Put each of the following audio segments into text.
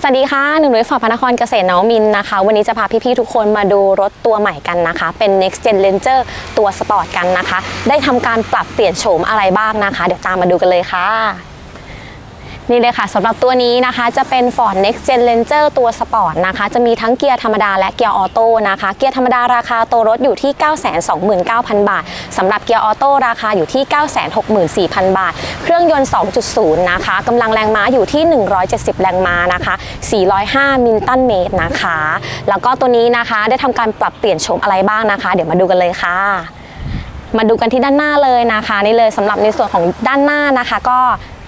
สวัสดีค่ะหนึ่งนุ้ยฝอพระนครเกษตรน้องมินนะคะ วันนี้จะพาพี่ๆทุกคนมาดูรถตัวใหม่กันนะคะ เป็น Next Gen Ranger ตัวสปอร์ตกันนะคะ ได้ทำการปรับเปลี่ยนโฉมอะไรบ้างนะคะ เดี๋ยวตามมาดูกันเลยค่ะ นี่เลยค่ะสำหรับตัวนี้นะคะจะเป็น Ford Next Gen Ranger ตัวสปอร์ตนะคะ จะมีทั้งเกียร์ธรรมดาและเกียร์ออโต้นะคะ เกียร์ธรรมดาราคาตัวรถอยู่ที่ 929,000 บาทสำหรับเกียร์ออโต้ราคาอยู่ที่ 964,000 บาท เครื่องยนต์ 2.0 นะคะกำลังแรงม้าอยู่ที่ 170 แรงม้านะคะ 405 มิลตันเมตรนะคะ แล้วก็ตัวนี้นะคะได้ทำการปรับเปลี่ยนโฉมอะไรบ้างนะคะ เดี๋ยวมาดูกันเลยค่ะมาดูกันที่ด้านหน้าเลยนะคะนี่เลยสำหรับในส่วนของด้านหน้านะคะ ก็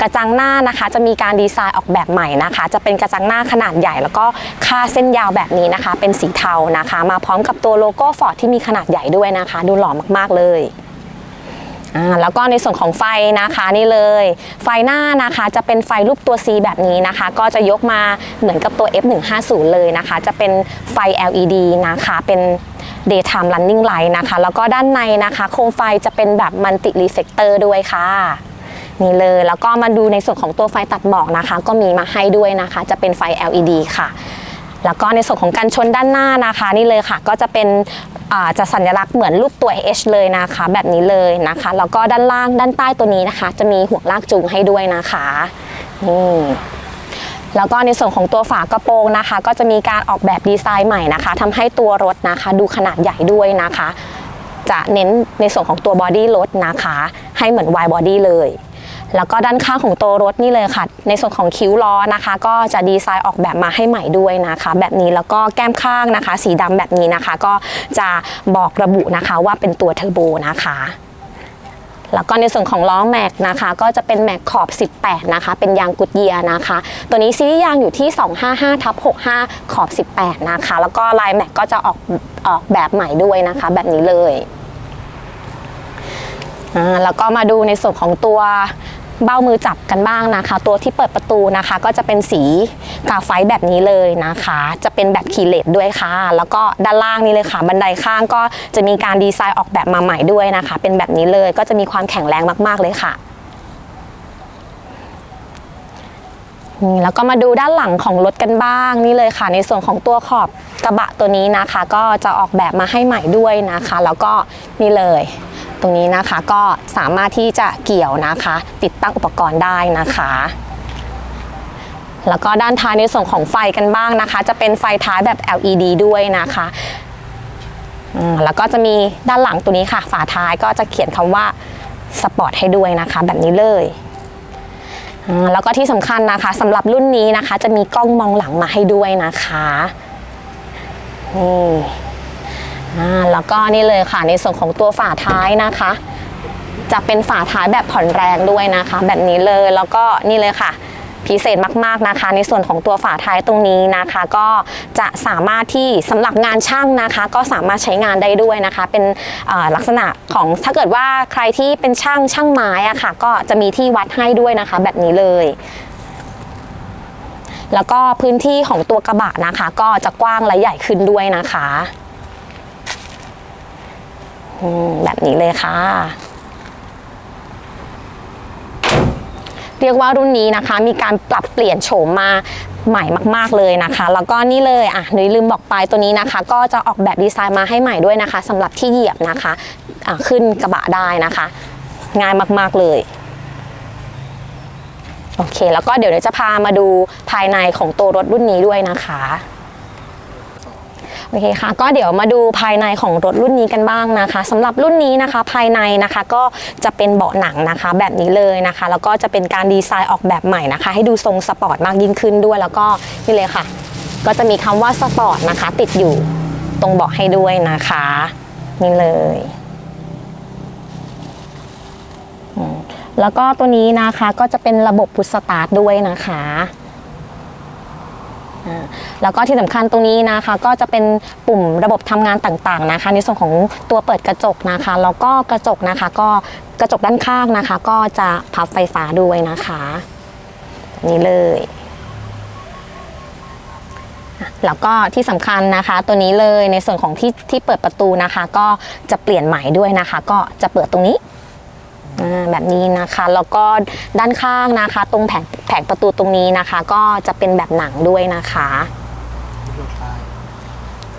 กระจังหน้านะคะจะมีการดีไซน์ออกแบบใหม่นะคะ จะเป็นกระจังหน้าขนาดใหญ่ แล้วก็ค่าเส้นยาวแบบนี้นะคะ เป็นสีเทานะคะ มาพร้อมกับตัวโลโก้ฟอร์ดที่มีขนาดใหญ่ด้วยนะคะ ดูหล่อมากๆเลยอ่าแล้วก็ในส่วนของไฟนะคะนี่เลย ไฟหน้านะคะจะเป็นไฟรูปตัว C แบบนี้นะคะ ก็จะยกมาเหมือนกับตัว F150 เลยนะคะ จะเป็นไฟ LED นะคะเป็น daytime running light นะคะ แล้วก็ด้านในนะคะ โคมไฟจะเป็นแบบ multi reflector ด้วยค่ะ นี่เลย แล้วก็มาดูในส่วนของตัวไฟตัดหมอกนะคะ ก็มีมาให้ด้วยนะคะ จะเป็นไฟ LED ค่ะ แล้วก็ในส่วนของการชนด้านหน้านะคะ นี่เลยค่ะ ก็จะเป็นจะสัญลักษณ์เหมือนรูปตัว H เลยนะคะ แบบนี้เลยนะคะ แล้วก็ด้านล่างด้านใต้ตัวนี้นะคะ จะมีห่วงลากจูงให้ด้วยนะคะนี่แล้วก็ในส่วนของตัวฝากระโปรงนะคะ ก็จะมีการออกแบบดีไซน์ใหม่นะคะทำให้ตัวรถนะคะ ดูขนาดใหญ่ด้วยนะคะ จะเน้นในส่วนของตัวบอดี้รถนะคะ ให้เหมือน wide body เลย แล้วก็ด้านข้างของตัวรถนี่เลยค่ะ ในส่วนของคิ้วล้อนะคะ ก็จะดีไซน์ออกแบบมาให้ใหม่ด้วยนะคะ แบบนี้แล้วก็แก้มข้างนะคะ สีดำแบบนี้นะคะ ก็จะบอกระบุนะคะว่าเป็นตัวเทอร์โบนะคะแล้วก็ในส่วนของล้อแม็กนะคะ ก็จะเป็นแม็กขอบ 18 นะคะ เป็นยางกุดเยียนะคะ ตัวนี้ซีรีส์ยางอยู่ที่ 255ทับ65 ขอบ 18 นะคะ แล้วก็ลายแม็กก็จะออกออกแบบใหม่ด้วยนะคะ แบบนี้เลยแล้วก็มาดูในส่วนของตัว เบ้ามือจับกันบ้างนะคะ ตัวที่เปิดประตูนะคะ ก็จะเป็นสีกาไฟแบบนี้เลยนะคะ จะเป็นแบบคีเลสด้วยค่ะ แล้วก็ด้านล่างนี่เลยค่ะ บันไดข้างก็จะมีการดีไซน์ออกแบบมาใหม่ด้วยนะคะ เป็นแบบนี้เลยก็จะมีความแข็งแรงมาก ๆเลยค่ะนี่แล้วก็มาดูด้านหลังของรถกันบ้างนี่เลยค่ะ ในส่วนของตัวขอบกระบะตัวนี้นะคะ ก็จะออกแบบมาให้ใหม่ด้วยนะคะ แล้วก็นี่เลย ตรงนี้นะคะ ก็สามารถที่จะเกี่ยวนะคะ ติดตั้งอุปกรณ์ได้นะคะแล้วก็ด้านท้ายในส่วนของไฟกันบ้างนะคะ จะเป็นไฟท้ายแบบ LED ด้วยนะคะแล้วก็จะมีด้านหลังตัวนี้ค่ะ ฝาท้ายก็จะเขียนคำว่าสปอร์ตให้ด้วยนะคะ แบบนี้เลยแล้วก็ที่สำคัญนะคะสำหรับรุ่นนี้นะคะ จะมีกล้องมองหลังมาให้ด้วยนะคะนี่ อ่าแล้วก็นี่เลยค่ะในส่วนของตัวฝาท้ายนะคะ จะเป็นฝาท้ายแบบผ่อนแรงด้วยนะคะ แบบนี้เลยแล้วก็นี่เลยค่ะพิเศษมากๆนะคะ ในส่วนของตัวฝาท้ายตรงนี้นะคะ ก็จะสามารถที่สำหรับงานช่างนะคะ ก็สามารถใช้งานได้ด้วยนะคะ เป็นลักษณะของถ้าเกิดว่าใครที่เป็นช่างช่างไม้อะค่ะ ก็จะมีที่วัดให้ด้วยนะคะ แบบนี้เลยแล้วก็พื้นที่ของตัวกระบะนะคะ ก็จะกว้างและใหญ่ขึ้นด้วยนะคะ แบบนี้เลยค่ะ เรียกว่ารุ่นนี้นะคะ มีการปรับเปลี่ยนโฉมมาใหม่มาก ๆ เลยนะคะ แล้วก็นี่เลยอะนุ้ยลืมบอกไปตัวนี้นะคะ ก็จะออกแบบดีไซน์มาให้ใหม่ด้วยนะคะสำหรับที่เหยียบนะคะะขึ้นกระบะได้นะคะ ง่ายมาก ๆ เลยโอเค แล้วก็เดี๋ยวเราจะพามาดูภายในของตัวรถรุ่นนี้ด้วยนะคะ โอเคค่ะ ก็เดี๋ยวมาดูภายในของรถรุ่นนี้กันบ้างนะคะสำหรับรุ่นนี้นะคะภายในนะคะก็จะเป็นเบาะหนังนะคะ แบบนี้เลยนะคะ แล้วก็จะเป็นการดีไซน์ออกแบบใหม่นะคะ ให้ดูทรงสปอร์ตมากยิ่งขึ้นด้วย แล้วก็นี่เลยค่ะ ก็จะมีคำว่าสปอร์ตนะคะ ติดอยู่ตรงเบาะให้ด้วยนะคะนี่เลยแล้วก็ตัวนี้นะคะก็จะเป็นระบบพุชสตาร์ทด้วยนะคะ แล้วก็ที่สำคัญตรงนี้นะคะก็จะเป็นปุ่มระบบทำงานต่างๆนะคะ ในส่วนของตัวเปิดกระจกนะคะ แล้วก็กระจกนะคะ ก็กระจกด้านข้างนะคะ ก็จะพับไฟฟ้าด้วยนะคะ นี่เลยแล้วก็ที่สำคัญนะคะตัวนี้เลยในส่วนของที่ที่เปิดประตูนะคะ ก็จะเปลี่ยนใหม่ด้วยนะคะ ก็จะเปิดตรงนี้ แบบนี้นะคะแล้วก็ด้านข้างนะคะ ตรงแผงแผงประตูตรงนี้นะคะ ก็จะเป็นแบบหนังด้วยนะคะ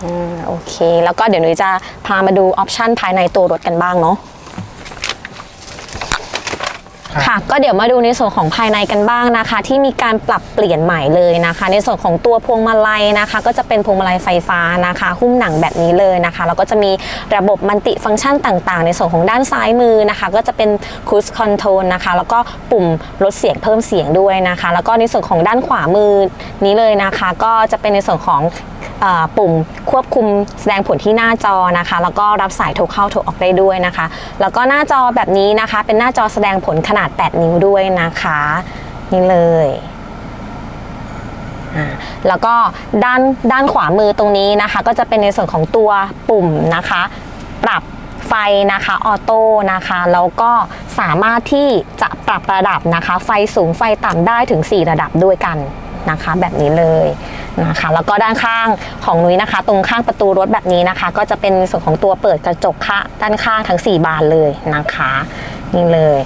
อโอเค แล้วก็เดี๋ยวหนุ้ยจะพามาดูออปชันภายในตัวรถกันบ้างเนาะ ค่ะ ก็เดี๋ยวมาดูในส่วนของภายในกันบ้างนะคะ ที่มีการปรับเปลี่ยนใหม่เลยนะคะ ในส่วนของตัวพวงมาลัยนะคะ ก็จะเป็นพวงมาลัยไฟฟ้านะคะหุ้มหนังแบบนี้เลยนะคะแล้วก็จะมีระบบมัลติฟังก์ชันต่างๆ ในส่วนของด้านซ้ายมือนะคะ ก็จะเป็นคูสคอนโทรลนะคะ แล้วก็ปุ่มลดเสียงเพิ่มเสียงด้วยนะคะ แล้วก็ในส่วนของด้านขวามือนี้เลยนะคะ ก็จะเป็นในส่วนของ ปุ่มควบคุมแสดงผลที่หน้าจอนะคะ แล้วก็รับสายโทรเข้าโทรออกได้ด้วยนะคะ แล้วก็หน้าจอแบบนี้นะคะ เป็นหน้าจอแสดงผลขนาด 8 นิ้วด้วยนะคะ นี่เลยแล้วก็ด้านด้านขวามือตรงนี้นะคะ ก็จะเป็นในส่วนของตัวปุ่มนะคะ ปรับไฟนะคะออโต้นะคะแล้วก็สามารถที่จะปรับระดับนะคะ ไฟสูงไฟต่ำได้ถึง 4 ระดับด้วยกัน นะคะ แบบนี้เลยนะคะ แล้วก็ด้านข้างของนุ้ยนะคะ ตรงข้างประตูรถแบบนี้นะคะ ก็จะเป็นส่วนของตัวเปิดกระจกค่ะด้านข้างทั้ง 4 บานเลยนะคะ นี่เลย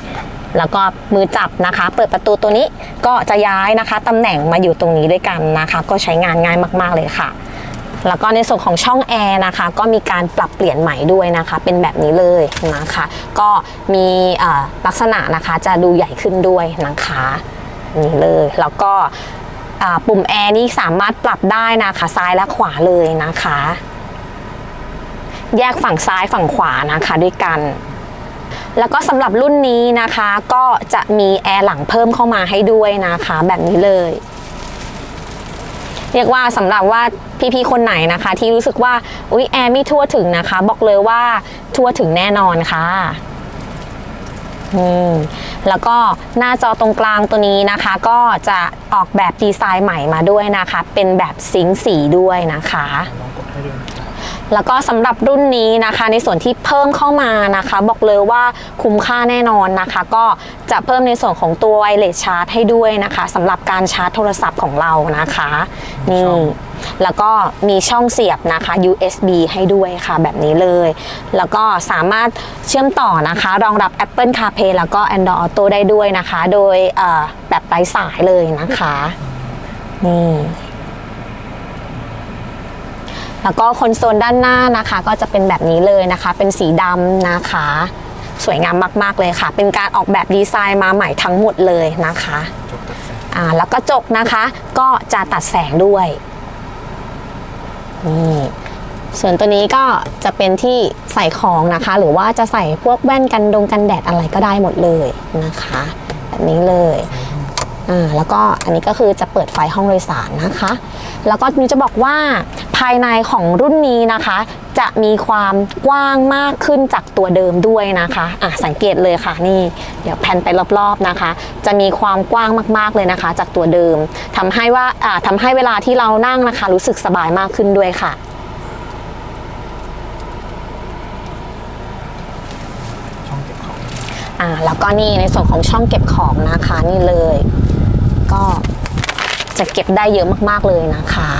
แล้วก็มือจับนะคะ เปิดประตูตัวนี้ก็จะย้ายนะคะตำแหน่งมาอยู่ตรงนี้ด้วยกันนะคะ ก็ใช้งานง่ายมาก ๆ เลยค่ะ แล้วก็ในส่วนของช่องแอร์นะคะ ก็มีการปรับเปลี่ยนใหม่ด้วยนะคะ เป็นแบบนี้เลยนะคะ ก็มีลักษณะนะคะจะดูใหญ่ขึ้นด้วยนะคะนี่เลยแล้วก็ ปุ่มแอร์นี่สามารถปรับได้นะคะซ้ายและขวาเลยนะคะ แยกฝั่งซ้ายฝั่งขวานะคะด้วยกันแล้วก็สำหรับรุ่นนี้นะคะก็จะมีแอร์หลังเพิ่มเข้ามาให้ด้วยนะคะ แบบนี้เลย เรียกว่าสำหรับว่าพี่ๆคนไหนนะคะ ที่รู้สึกว่าอุ๊ยแอร์ไม่ทั่วถึงนะคะ บอกเลยว่าทั่วถึงแน่นอนค่ะ แล้วก็หน้าจอตรงกลางตัวนี้นะคะ ก็จะออกแบบดีไซน์ใหม่มาด้วยนะคะ เป็นแบบซิงค์สีด้วยนะคะลองกดให้ดู แล้วก็สำหรับรุ่นนี้นะคะ ในส่วนที่เพิ่มเข้ามานะคะ บอกเลยว่าคุ้มค่าแน่นอนนะคะ ก็จะเพิ่มในส่วนของตัวไวเลสชาร์จให้ด้วยนะคะสำหรับการชาร์จโทรศัพท์ของเรานะคะนี่แล้วก็มีช่องเสียบนะคะ USB ให้ด้วยค่ะแบบนี้เลย แล้วก็สามารถเชื่อมต่อนะคะ รองรับ Apple CarPlay แล้วก็ Android Auto ได้ด้วยนะคะ โดยเอ่อแบบไร้สายเลยนะคะนี่ แล้วก็คอนโซลด้านหน้านะคะ ก็จะเป็นแบบนี้เลยนะคะ เป็นสีดำนะคะ สวยงามมาก ๆ เลยค่ะ เป็นการออกแบบดีไซน์มาใหม่ทั้งหมดเลยนะคะจบตัดแสงอ่าแล้วก็จกนะคะก็จะตัดแสงด้วยนี่ส่วนตัวนี้ก็จะเป็นที่ใส่ของนะคะ หรือว่าจะใส่พวกแว่นกันดงกันแดดอะไรก็ได้หมดเลยนะคะ แบบนี้เลยอ่าแล้วก็อันนี้ก็คือจะเปิดไฟห้องโดยสารนะคะ แล้วก็นุ้ยจะบอกว่า ภายในของรุ่นนี้นะคะ จะมีความกว้างมากขึ้นจากตัวเดิมด้วยนะคะอะสังเกตเลยค่ะนี่ เดี๋ยวแพนไปรอบๆนะคะ จะมีความกว้างมากๆเลยนะคะ จากตัวเดิมทำให้ว่าอ่าทำให้เวลาที่เรานั่งนะคะ รู้สึกสบายมากขึ้นด้วยค่ะอ่าแล้วก็นี่ในส่วนของช่องเก็บของนะคะนี่เลย ก็จะเก็บได้เยอะมากๆเลยนะคะ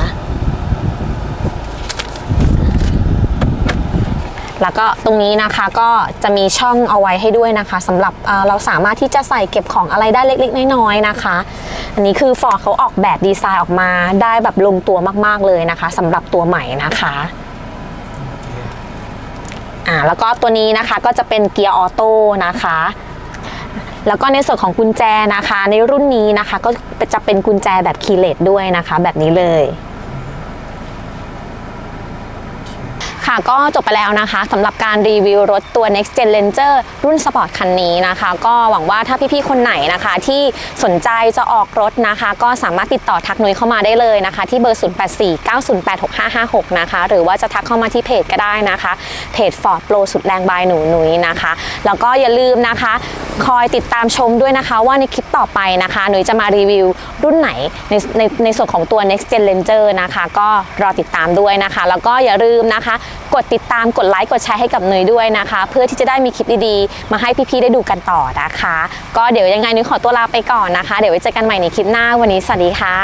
แล้วก็ตรงนี้นะคะก็จะมีช่องเอาไว้ให้ด้วยนะคะสำหรับเเราสามารถที่จะใส่เก็บของอะไรได้เล็กๆ น้อยๆนะคะ อันนี้คือฟอร์เขาออกแบบดีไซน์ออกมาได้แบบลงตัวมากๆเลยนะคะสำหรับตัวใหม่นะคะอ่าแล้วก็ตัวนี้นะคะก็จะเป็นเกียร์ออโต้นะคะแล้วก็ในส่วนของกุญแจนะคะ ในรุ่นนี้นะคะก็จะเป็นกุญแจแบบคีย์เลสด้วยนะคะ แบบนี้เลย ค่ะก็จบไปแล้วนะคะสำหรับการรีวิวรถตัว Next Gen Ranger รุ่นสปอร์ตคันนี้นะคะ ก็หวังว่าถ้าพี่ๆ คนไหนนะคะ ที่สนใจจะออกรถนะคะ ก็สามารถติดต่อทักนุ้ยเข้ามาได้เลยนะคะ ที่เบอร์ 0849086556 นะคะ หรือว่าจะทักเข้ามาที่เพจก็ได้นะคะ เพจ Ford Pro สุดแรงบายหนูนุ้ยนะคะ แล้วก็อย่าลืมนะคะ คอยติดตามชมด้วยนะคะว่าในคลิปต่อไปนะคะหนุ้ยจะมารีวิวรุ่นไหนในในในส่วนของตัว Next Gen Ranger นะคะ ก็รอติดตามด้วยนะคะ แล้วก็อย่าลืมนะคะ กดติดตามกดไลค์กดแชร์ให้กับเนยด้วยนะคะ เพื่อที่จะได้มีคลิปดีๆ มาให้พี่ๆได้ดูกันต่อนะคะ ก็เดี๋ยวยังไงหนุ้ยขอตัวลาไปก่อนนะคะ เดี๋ยวไว้เจอกันใหม่ในคลิปหน้าวันนี้สวัสดีค่ะ